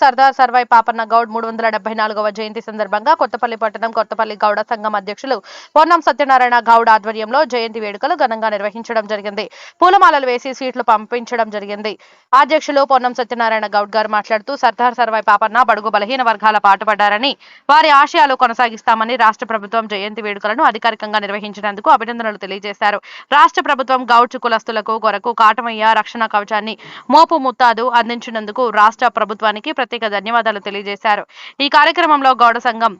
Sardar Sarvai Papanna Goud మూడు వందల డెబ్బై నాలుగవ జయంతి సందర్భంగా కొత్తపల్లి పట్టణం కొత్తపల్లి గౌడ సంఘం అధ్యక్షులు పొన్నం సత్యనారాయణ గౌడ్ ఆధ్వర్యంలో జయంతి వేడుకలు ఘనంగా నిర్వహించడం జరిగింది. పూలమాలలు వేసి స్వీట్లు పంపించడం జరిగింది. అధ్యక్షులు పొన్నం సత్యనారాయణ గౌడ్ గారు మాట్లాడుతూ సర్దార్ సర్వాయి పాపన్న బడుగు బలహీన వర్గాల పాటుపడ్డారని వారి ఆశయాలు కొనసాగిస్తామని రాష్ట్ర ప్రభుత్వం జయంతి వేడుకలను అధికారికంగా నిర్వహించినందుకు అభినందనలు తెలియజేశారు. రాష్ట్ర ప్రభుత్వం గౌడ్ కులస్తులకు కొరకు కాటమయ్య రక్షణ కవచాన్ని మోపు ముత్తాదు అందించినందుకు రాష్ట్ర ప్రభుత్వానికి ప్రత్యేక ధన్యవాదాలు తెలియజేశారు. ఈ కార్యక్రమంలో గౌడ సంఘం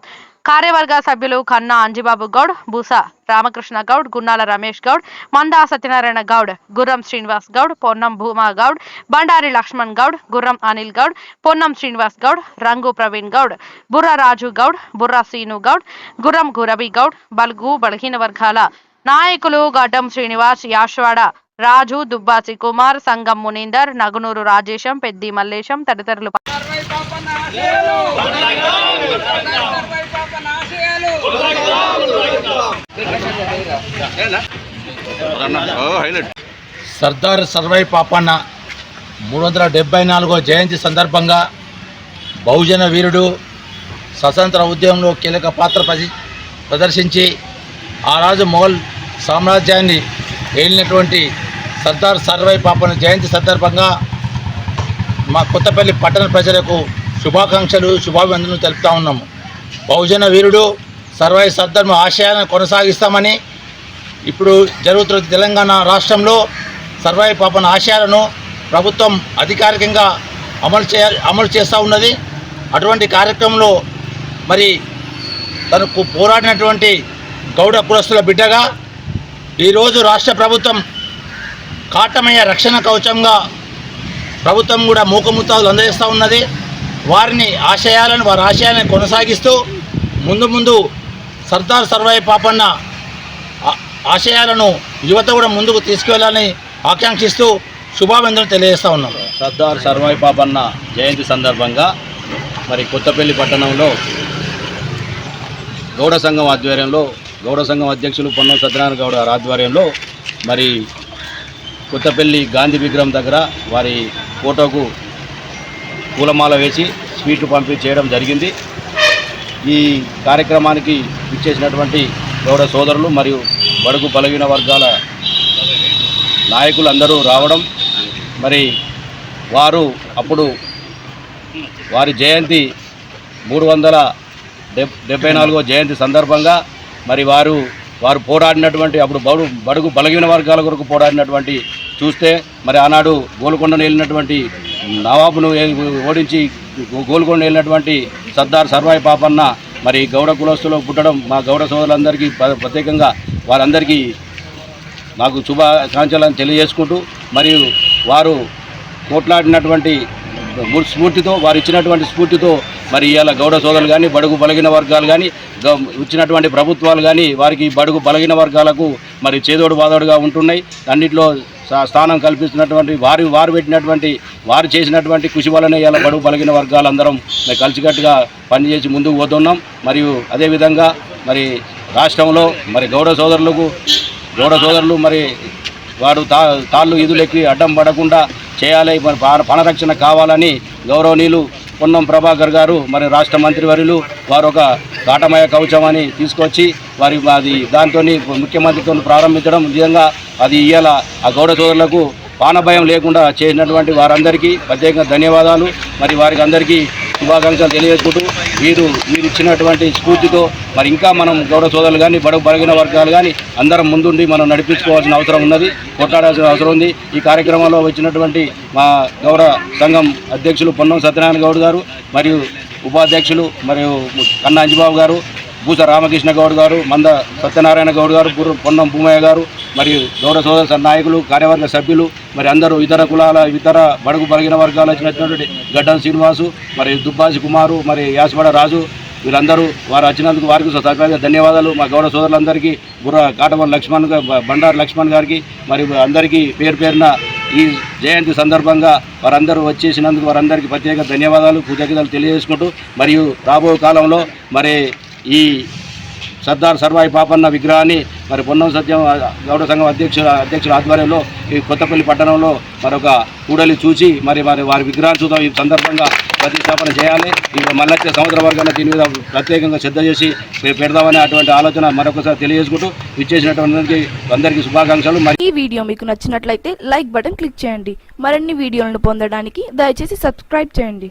కార్యవర్గ సభ్యులు కన్నా అంజిబాబు గౌడ్ బూసా రామకృష్ణ గౌడ్ గున్నాల రమేష్ గౌడ్ మందా సత్యనారాయణ గౌడ్ గుర్రం శ్రీనివాస్ గౌడ్ పొన్నం భూమా గౌడ్ బండారి లక్ష్మణ్ గౌడ్ గుర్రం అనిల్ గౌడ్ పొన్నం శ్రీనివాస్ గౌడ్ రంగు ప్రవీణ్ గౌడ్ బుర్ర రాజు గౌడ్ బుర్రా శ్రీను గౌడ్ గుర్రం గురవి గౌడ్ బల్గు బలహీన వర్గాల నాయకులు గడ్డం శ్రీనివాస్ యాష్వాడ రాజు దుబ్బాసి కుమార్ సంగం మునీందర్ నగునూరు రాజేశం పెద్ది మల్లేశం తదితరులు సర్వై పాపన్న సర్దార్ సర్వై పాపన్న మూడు వందల డెబ్బై నాలుగో జయంతి సందర్భంగా బహుజన వీరుడు స్వతంత్ర ఉద్యమంలో కీలక పాత్ర ప్రదర్శించి ఆ రాజు మొఘల్ సామ్రాజ్యాన్ని ఏలినటువంటి సర్దార్ సర్వై పాపన్న జయంతి సందర్భంగా మా కొత్తపల్లి పట్టణ ప్రజలకు శుభాకాంక్షలు శుభాభివందనలు తెలుపుతా ఉన్నాము. బహుజన వీరుడు సర్వై సద్ధర్మ ఆశయాలను కొనసాగిస్తామని ఇప్పుడు జరుగుతున్న తెలంగాణ రాష్ట్రంలో సర్వై పాపన ఆశయాలను ప్రభుత్వం అధికారికంగా అమలు చే అమలు చేస్తూ ఉన్నది. అటువంటి కార్యక్రమంలో మరి తనకు పోరాడినటువంటి గౌడ కులస్తుల బిడ్డగా ఈరోజు రాష్ట్ర ప్రభుత్వం కాటమయ్య రక్షణ కవచంగా ప్రభుత్వం కూడా మూకముత్తాలు అందజేస్తూ ఉన్నది. వారిని ఆశయాలను వారి ఆశయాలను కొనసాగిస్తూ ముందు ముందు సర్దార్ సర్వాయి పాపన్న ఆశయాలను యువత కూడా ముందుకు తీసుకువెళ్ళాలని ఆకాంక్షిస్తూ శుభాభివందనలు తెలియజేస్తూ ఉన్నాం. సర్దార్ సర్వాయి పాపన్న జయంతి సందర్భంగా మరి కొత్తపల్లి పట్టణంలో గౌడ సంఘం ఆధ్వర్యంలో గౌడ సంఘం అధ్యక్షులు పొన్నం సత్యనారాయణ గౌడ గారి ఆధ్వర్యంలో మరి కొత్తపల్లి గాంధీ విగ్రహం దగ్గర వారి ఫోటోకు పూలమాల వేసి స్వీట్లు పంపిణీ చేయడం జరిగింది. ఈ కార్యక్రమానికి ఇచ్చేసినటువంటి గౌడ సోదరులు మరియు బడుగు బలహీన వర్గాల నాయకులు అందరూ రావడం. మరి వారు అప్పుడు వారి జయంతి మూడు వందల డెబ్ డెబ్బై నాలుగో జయంతి సందర్భంగా మరి వారు వారు పోరాడినటువంటి అప్పుడు బడు బడుగు బలహీన వర్గాల కొరకు పోరాడినటువంటి చూస్తే మరి ఆనాడు గోల్కొండను వెళ్ళినటువంటి నవాబును ఓడించి గోల్కొండ వెళ్ళినటువంటి సర్దార్ సర్వాయి పాపన్న మరి గౌడ కులస్తులో పుట్టడం మా గౌడ సోదరులందరికీ ప్రత్యేకంగా వారందరికీ నాకు శుభాకాంక్షలను తెలియజేసుకుంటూ మరియు వారు కోట్లాడినటువంటి స్ఫూర్తితో వారు ఇచ్చినటువంటి స్ఫూర్తితో మరి ఇవాళ గౌడ సోదరులు కానీ బడుగు బలగిన వర్గాలు కానీ గ- ఇచ్చినటువంటి ప్రభుత్వాలు కానీ వారికి బడుగు బలగిన వర్గాలకు మరి చేదోడు బాదోడుగా ఉంటున్నాయి. అన్నింటిలో స్థానం కల్పిస్తున్నటువంటి వారు వారు పెట్టినటువంటి వారు చేసినటువంటి కృషి వలన ఇలా బడుగు బలగిన వర్గాలందరం మేము కలిసికట్టుగా పనిచేసి ముందుకు పోతున్నాం. మరియు అదేవిధంగా మరి రాష్ట్రంలో మరి గౌడ సోదరులకు గౌడ సోదరులు మరి వారు తా తాళ్ళు ఇదులెక్కి అడ్డం పడకుండా చేయాలి. మరి పా- పణరక్షణ కావాలని గౌరవనీయులు పొన్నం ప్రభాకర్ గారు మరి రాష్ట్ర మంత్రివర్యులు వారు ఒక ఘాటమయ కవచం అని తీసుకొచ్చి వారి అది దాంతో ముఖ్యమంత్రితో ప్రారంభించడం నిజంగా అది ఇవాళ ఆ గౌడ సోదరులకు పానభయం లేకుండా చేసినటువంటి వారందరికీ ప్రత్యేకంగా ధన్యవాదాలు. మరి వారికి అందరికీ శుభాకాంక్షలు తెలియజేసుకుంటూ మీరు మీరు ఇచ్చినటువంటి స్ఫూర్తితో మరి ఇంకా మనం గౌడ సోదరులు కానీ బడుగు బలగిన వర్గాలు కానీ అందరం ముందుండి మనం నడిపించుకోవాల్సిన అవసరం ఉన్నది కొట్లాడాల్సిన అవసరం ఉంది. ఈ కార్యక్రమంలో వచ్చినటువంటి మా గౌరవ సంఘం అధ్యక్షులు పొన్నం సత్యనారాయణ గౌడ్ గారు మరియు ఉపాధ్యక్షులు మరియు కన్నా అంజిబాబు గారు బూస రామకృష్ణ గౌడ్ గారు మంద సత్యనారాయణ గౌడ్ గారు గుర్ర పొన్నం భూమయ్య గారు మరియు గౌరవ సోదర నాయకులు కార్యవర్గ సభ్యులు మరి అందరూ ఇతర కులాల ఇతర బడుగు బలిగిన వర్గాలు వచ్చినటువంటి గడ్డం శ్రీనివాసు మరి దుబ్బాసి కుమారు మరి యాసవాడ రాజు వీళ్ళందరూ వారు వచ్చినందుకు వారికి సకాలంగా ధన్యవాదాలు. మా గౌరవ సోదరులందరికీ బుర్ర కాటమల్ లక్ష్మణ్ బండారు లక్ష్మణ్ గారికి మరి అందరికీ పేరు పేరున ఈ జయంతి సందర్భంగా వారందరూ వచ్చేసినందుకు వారందరికీ ప్రత్యేక ధన్యవాదాలు కృతజ్ఞతలు తెలియజేసుకుంటూ మరియు రాబో కాలంలో మరి ఈ సర్దార్ సర్వాయి పాపన్న విగ్రహాన్ని మరి పొన్నం సత్యం గౌడ సంఘం అధ్యక్షుల అధ్యక్షుల ఆధ్వర్యంలో ఈ కొత్తపల్లి పట్టణంలో మరొక కూడలి చూసి మరి మరి వారి విగ్రహాన్ని చూద్దాం. ఈ సందర్భంగా ప్రతిష్టాపన చేయాలి. ఈ మల్లచ్చ సముద్ర వర్గాన్ని దీని మీద ప్రత్యేకంగా శ్రద్ధ చేసి పెడదామనే అటువంటి ఆలోచన మరొకసారి తెలియజేసుకుంటూ ఇచ్చేసినటువంటి అందరికీ శుభాకాంక్షలు. మరి ఈ వీడియో మీకు నచ్చినట్లయితే లైక్ బటన్ క్లిక్ చేయండి. మరిన్ని వీడియోలను పొందడానికి దయచేసి సబ్స్క్రైబ్ చేయండి.